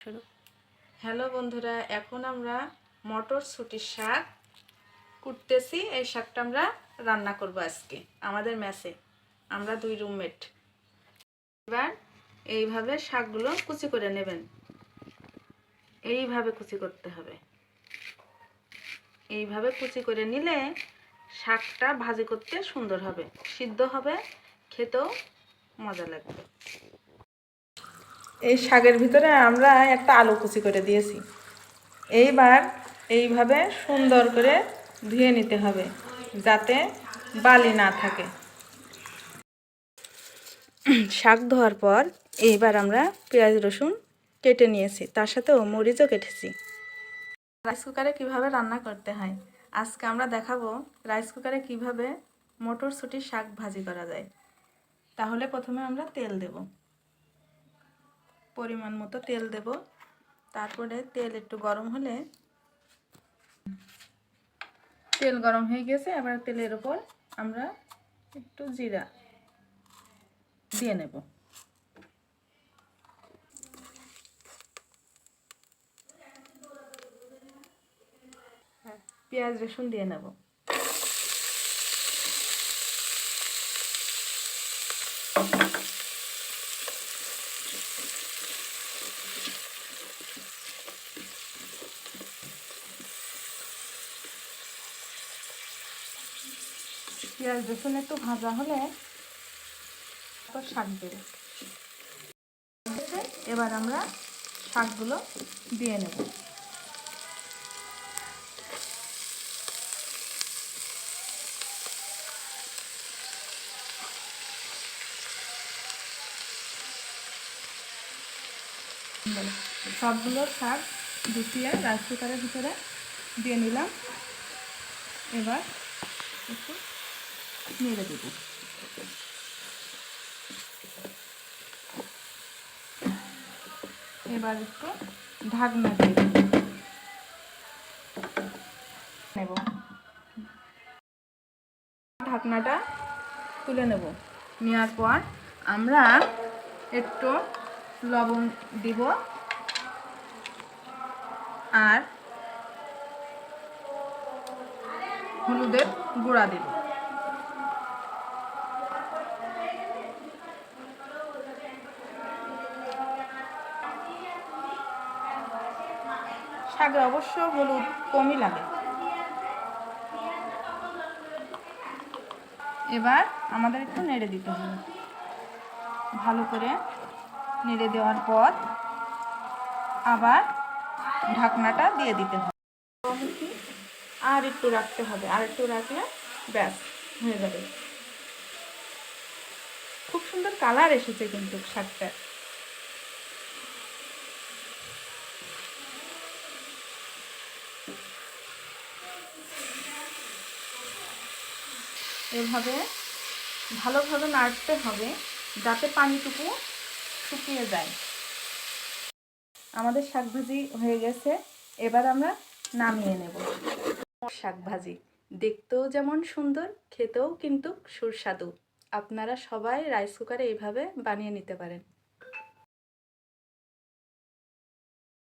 শুরু। হ্যালো বন্ধুরা, এখন আমরা মটরশুটির শাক কুটতেছি। এই শাকটা আমরা রান্না করব আজকে, আমাদের মেসে আমরা দুই রুমমেট। এবার এইভাবে শাকগুলো কুচি করে নেবেন। এইভাবে কুচি করতে হবে। এইভাবে কুচি করে নিলে শাকটা ভাজি করতে সুন্দর হবে, সিদ্ধ হবে, খেতেও মজা লাগবে। এই শাকের ভিতরে আমরা একটা আলু কুচি করে দিয়েছি। এইবার এইভাবে সুন্দর করে ধুয়ে নিতে হবে যাতে বালি না থাকে। শাক ধোয়ার পর এইবার আমরা পেঁয়াজ, রসুন কেটে নিয়েছি। তার সাথেও মরিচও কেটেছি। রাইস কুকারে কীভাবে রান্না করতে হয়? আজকে আমরা দেখাবো রাইস কুকারে কীভাবে মটরশুটির শাক ভাজি করা যায়। তাহলে প্রথমে আমরা তেল দেবো। পরিমাণ মতো তেল দেব। তারপরে তেল একটু গরম হলে তেল গরম হয়ে গেছে, এবার তেলের ওপর আমরা একটু জিরা দিয়ে নেব। পেঁয়াজ রসুন দিয়ে নেব। পেঁয়াজ রসুন একটু ভাজা হলে তারপর শাক দেব। এবার আমরা শাকগুলো দিয়ে নেব। সবগুলো শাক গুছিয়ে রাইস কুকারের ভিতরে দিয়ে নিলাম। এবার একটু নেড়ে দেব। এবার একটু ঢাকনা দিয়ে নেব। ঢাকনাটা তুলে নেব। নেওয়ার পর আমরা একটু লবণ দিব। আর হলুদের গুঁড়া দিব। শাকে অবশ্য হলুদ কমই লাগে। এবার আমাদের একটু নেড়ে দিতে হবে। ভালো করে নেড়ে দেওয়ার পর আবার ঢাকনাটা দিয়ে দিতে হবে। আর একটু রাখতে হবে, আর একটু রাখলে ব্যাস হয়ে যাবে। খুব সুন্দর কালার এসেছে কিন্তু শাকটা এভাবে ভালোভাবে নাড়তে হবে যাতে পানিটুকু শুকিয়ে যায়। আমাদের শাক ভাজি হয়ে গেছে, এবার আমরা নামিয়ে নেব। শাক ভাজি দেখতেও যেমন সুন্দর, খেতেও কিন্তু সুস্বাদু। আপনারা সবাই রাইস কুকারে এইভাবে বানিয়ে নিতে পারেন।